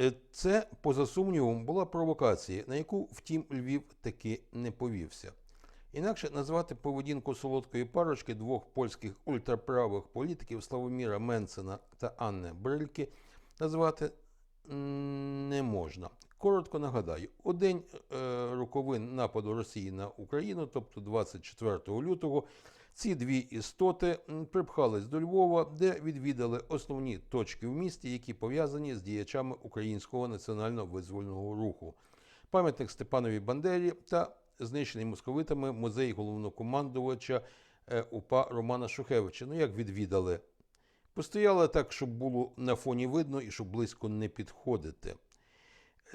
Е, Це, поза сумнівом, була провокація, на яку, втім, Львів таки не повівся. Інакше назвати поведінку солодкої парочки двох польських ультраправих політиків Славоміра Менцена та Анни Брильки назвати не можна. Коротко нагадаю, у день роковин нападу Росії на Україну, тобто 24 лютого, ці дві істоти припхались до Львова, де відвідали основні точки в місті, які пов'язані з діячами українського національно-визвольного руху. Пам'ятник Степанові Бандері та знищений московитами музей головнокомандувача е, УПА Романа Шухевича. Ну як відвідали? Постояли так, щоб було на фоні видно і щоб близько не підходити.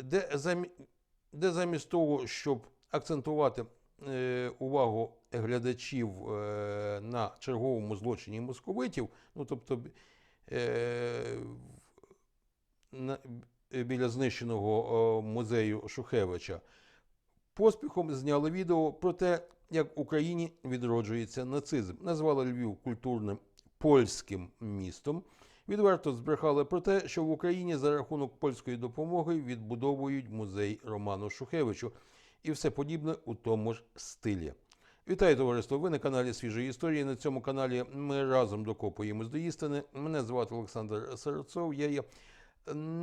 Де, замі... де замість того, щоб акцентувати е, увагу глядачів е, на черговому злочині московитів, ну тобто е, на, біля знищеного музею Шухевича, поспіхом зняли відео про те, як в Україні відроджується нацизм. Назвали Львів культурним польським містом. Відверто збрехали про те, що в Україні за рахунок польської допомоги відбудовують музей Роману Шухевичу і все подібне у тому ж стилі. Вітаю, товариство! Ви на каналі Свіжої історії. На цьому каналі ми разом докопуємось до істини. Мене звати Олександр Серцов. Я є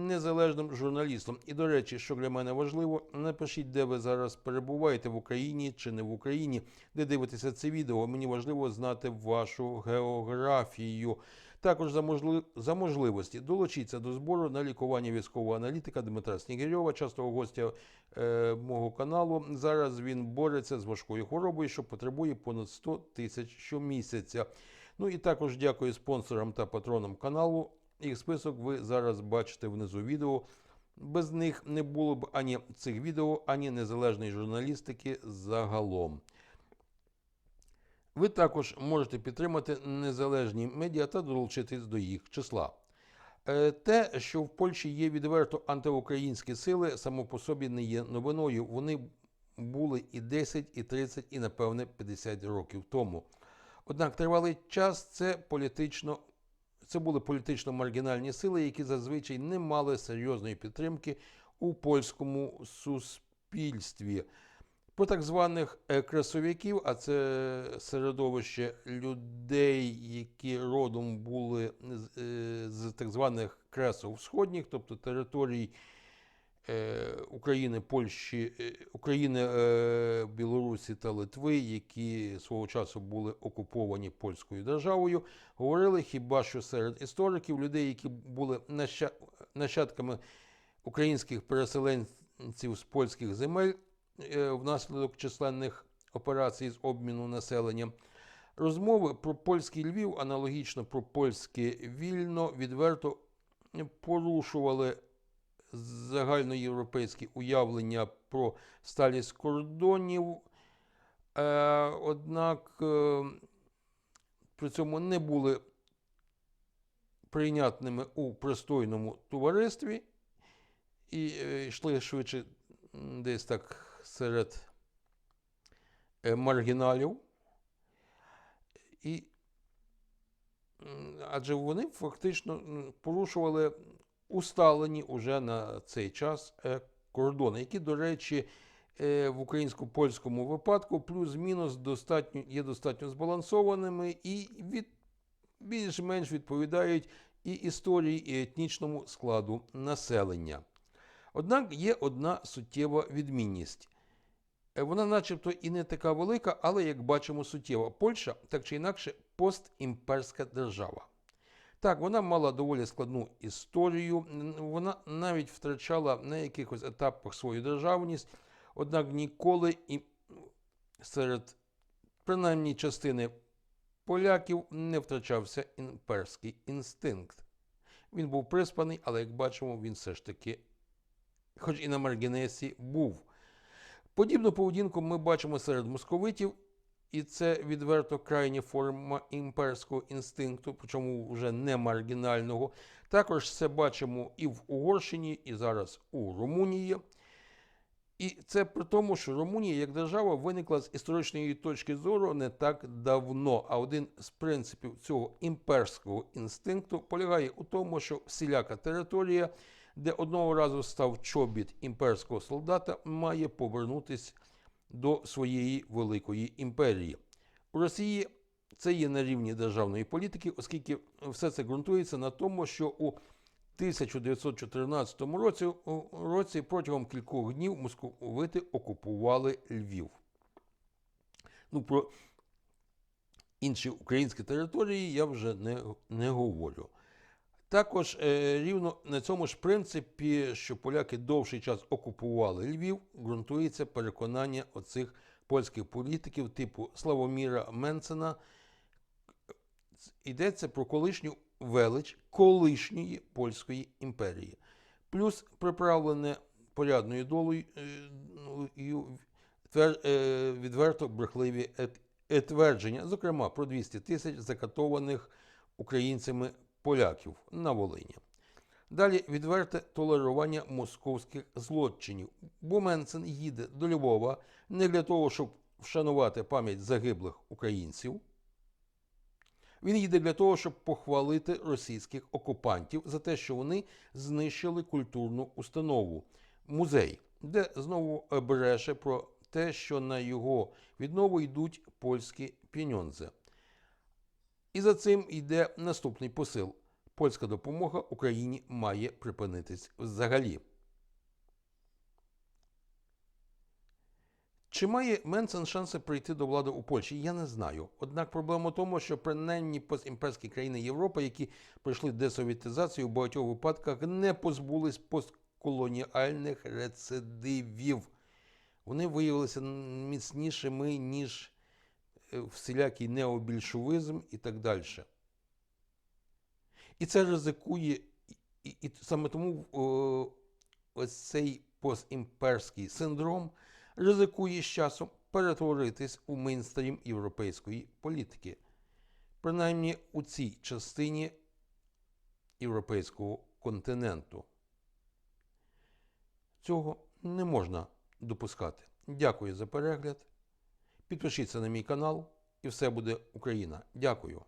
незалежним журналістом. І, до речі, що для мене важливо, напишіть, де ви зараз перебуваєте в Україні чи не в Україні, де дивитеся це відео. Мені важливо знати вашу географію. Також за, можли... за можливості долучіться до збору на лікування військового аналітика Дмитра Снігирьова, частого гостя е, мого каналу. Зараз він бореться з важкою хворобою, що потребує понад 100 тисяч щомісяця. Ну і також дякую спонсорам та патронам каналу. Їх список ви зараз бачите внизу відео. Без них не було б ані цих відео, ані незалежної журналістики загалом. Ви також можете підтримати незалежні медіа та долучитись до їх числа. Е, Те, що в Польщі є відверто антиукраїнські сили, само по собі не є новиною. Вони були і 10, і 30, і напевне 50 років тому. Однак тривалий час це політично. Це були політично маргінальні сили, які зазвичай не мали серйозної підтримки у польському суспільстві. Про так званих е, красовиків, а це середовище людей, які родом були з, е, так званих кресов сходніх, тобто територій е, України, Польщі, України, Білорусі та Литви, які свого часу були окуповані польською державою, говорили хіба що серед істориків, людей, які були нащадками українських переселенців з польських земель внаслідок численних операцій з обміну населення. Розмови про польський Львів, аналогічно про польське вільно, відверто порушували загальноєвропейські уявлення про сталість кордонів. Е, однак е, при цьому не були прийнятними у пристойному товаристві і е, йшли швидше десь так серед е, маргіналів. І адже вони фактично порушували усталені уже на цей час е, кордони, які, до речі, е, в українсько-польському випадку плюс-мінус достатньо, є достатньо збалансованими і від, більш-менш відповідають і історії, і етнічному складу населення. Однак є одна суттєва відмінність. Е, Вона, начебто, і не така велика, але, як бачимо, суттєва. Польща, так чи інакше, постімперська держава. Так, вона мала доволі складну історію, вона навіть втрачала на якихось етапах свою державність, однак ніколи і серед принаймні частини поляків не втрачався імперський інстинкт. Він був приспаний, але як бачимо, він все ж таки, хоч і на маргінесі, був. Подібну поведінку ми бачимо серед московитів, і це відверто крайня форма імперського інстинкту, причому вже не маргінального. Також це бачимо і в Угорщині, і зараз у Румунії. І це при тому, що Румунія як держава виникла з історичної точки зору не так давно. А один з принципів цього імперського інстинкту полягає у тому, що всіляка територія де одного разу став чобіт імперського солдата, має повернутися до своєї великої імперії. У Росії це є на рівні державної політики, оскільки все це ґрунтується на тому, що у 1914 році, протягом кількох днів московити окупували Львів. Ну, про інші українські території я вже не, не говорю. Також е, рівно на цьому ж принципі, що поляки довший час окупували Львів, ґрунтується переконання оцих польських політиків типу Славоміра Менцена. Йдеться про колишню велич колишньої польської імперії, плюс приправлене порядною долею е, е, відверто брехливі твердження, зокрема про 200 тисяч закатованих українцями поляків на Волині. Далі відверте толерування московських злочинів. Бо Менцен їде до Львова не для того, щоб вшанувати пам'ять загиблих українців. Він їде для того, щоб похвалити російських окупантів за те, що вони знищили культурну установу музей, де знову бреше про те, що на його віднову йдуть польські піньонзи. І за цим йде наступний посил: польська допомога Україні має припинитись взагалі. Чи має Менсен шанси прийти до влади у Польщі? Я не знаю. Однак проблема в тому, що принаймні постімперські країни Європи, які пройшли десовітизацію, в багатьох випадках не позбулись постколоніальних рецидивів. Вони виявилися міцнішими, ніж всілякий необільшовизм і так далі. І це ризикує, і, і саме тому о, ось цей постімперський синдром ризикує з часом перетворитись у мейнстрім європейської політики, принаймні у цій частині європейського континенту. Цього не можна допускати. Дякую за перегляд. Підпишіться на мій канал, і все буде Україна. Дякую.